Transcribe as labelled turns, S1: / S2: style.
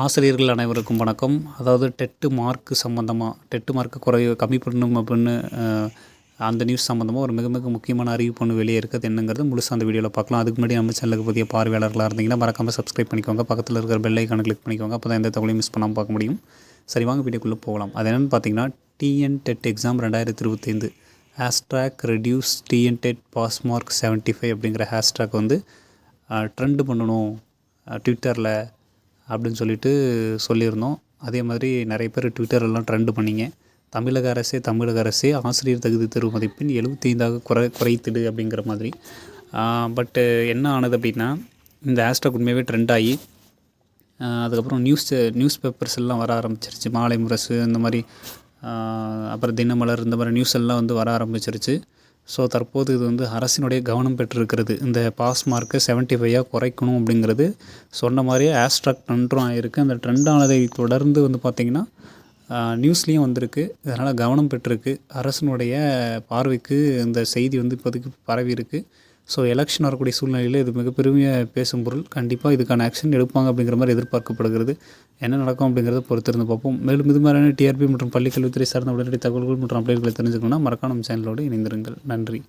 S1: ஆசிரியர்கள் அனைவருக்கும் வணக்கம். அதாவது டெட்டு மார்க்கு சம்மந்தமாக டெட்டு மார்க்கு குறை கம்மி பண்ணணும் அப்படின்னு அந்த நியூஸ் சம்மந்தமாக ஒரு மிக மிக முக்கியமான அறிவிப்பு ஒன்று வெளியே இருக்குது என்னங்கிறது முழுசாக அந்த வீடியோவில் பார்க்கலாம். அதுக்கு முன்னாடி நம்ம சேனலுக்கு புதிய பார்வையாளர்களாக இருந்தீங்கன்னா மறக்காமல் சப்ஸ்கிரைப் பண்ணிக்கோங்க. பக்கத்தில் இருக்கிற பெல் ஐக்கானை கிளிக் பண்ணிக்கோங்க. அப்போ தான் எந்த தகவலையும் மிஸ் பண்ணாமல் பார்க்க முடியும். சரி வாங்க வீடியோக்குள்ளே போகலாம். அது என்னென்னு பார்த்தீங்கன்னா டிஎன் டெட் எக்ஸாம் ரெண்டாயிரத்தி இருபத்தைந்து hashtag reduce TN TET pass mark seventy five அப்படிங்கிற ஹேஷ்டாக் வந்து ட்ரெண்டு பண்ணணும். ட்விட்டரில் அப்படின்னு சொல்லிட்டு சொல்லியிருந்தோம். அதே மாதிரி நிறைய பேர் ட்விட்டர்லாம் ட்ரெண்டு பண்ணிங்க. தமிழக அரசே தமிழக அரசே ஆசிரியர் தகுதி தேர்வு மதிப்பெண் எழுபத்தைந்தாக குறை குறைத்திடு அப்படிங்கிற மாதிரி. பட்டு என்ன ஆனது அப்படின்னா இந்த ஹேஷ்டாக் உண்மையாகவே ட்ரெண்ட் ஆகி அதுக்கப்புறம் நியூஸ் நியூஸ் பேப்பர்ஸ் எல்லாம் வர ஆரம்பிச்சிருச்சு. மாலை முரசு இந்த மாதிரி அப்புறம் தினமலர் இந்த மாதிரி நியூஸ் எல்லாம் வந்து வர ஆரம்பிச்சிருச்சு. ஸோ தற்போது இது வந்து அரசினுடைய கவனம் பெற்றிருக்கிறது. இந்த பாஸ் மார்க்கை செவன்ட்டி ஃபைவாக குறைக்கணும் அப்படிங்கிறது சொன்ன மாதிரியே ஆஸ்ட்ராக் ட்ரெண்டும் ஆகிருக்கு அந்த ட்ரெண்டானதை தொடர்ந்து வந்து பார்த்திங்கன்னா நியூஸ்லேயும் வந்திருக்கு. அதனால் கவனம் பெற்றிருக்கு. அரசனுடைய பார்வைக்கு இந்த செய்தி வந்து இப்போதைக்கு பரவி இருக்குது ஸோ எலெக்ஷன் வரக்கூடிய சூழ்நிலையில் இது மிக பெருமைய பேசும் பொருள். கண்டிப்பாக இதுக்கான ஆக்ஷன் எடுப்பாங்க அப்படிங்கிற மாதிரி எதிர்பார்க்கப்படுகிறது. என்ன நடக்கும் அப்படிங்கிறத பொறுத்திருந்து பார்ப்போம். மேலும் இது மாதிரியான டிஆர்பி மற்றும் பள்ளிக்கல்வித்துறை சார்ந்த உடனடி தகவல்கள் மற்றும் அப்டேட்களை தெரிஞ்சுக்கணும்னா மறக்காம நம்ம சேனலோடு இணைந்திருங்கள். நன்றி.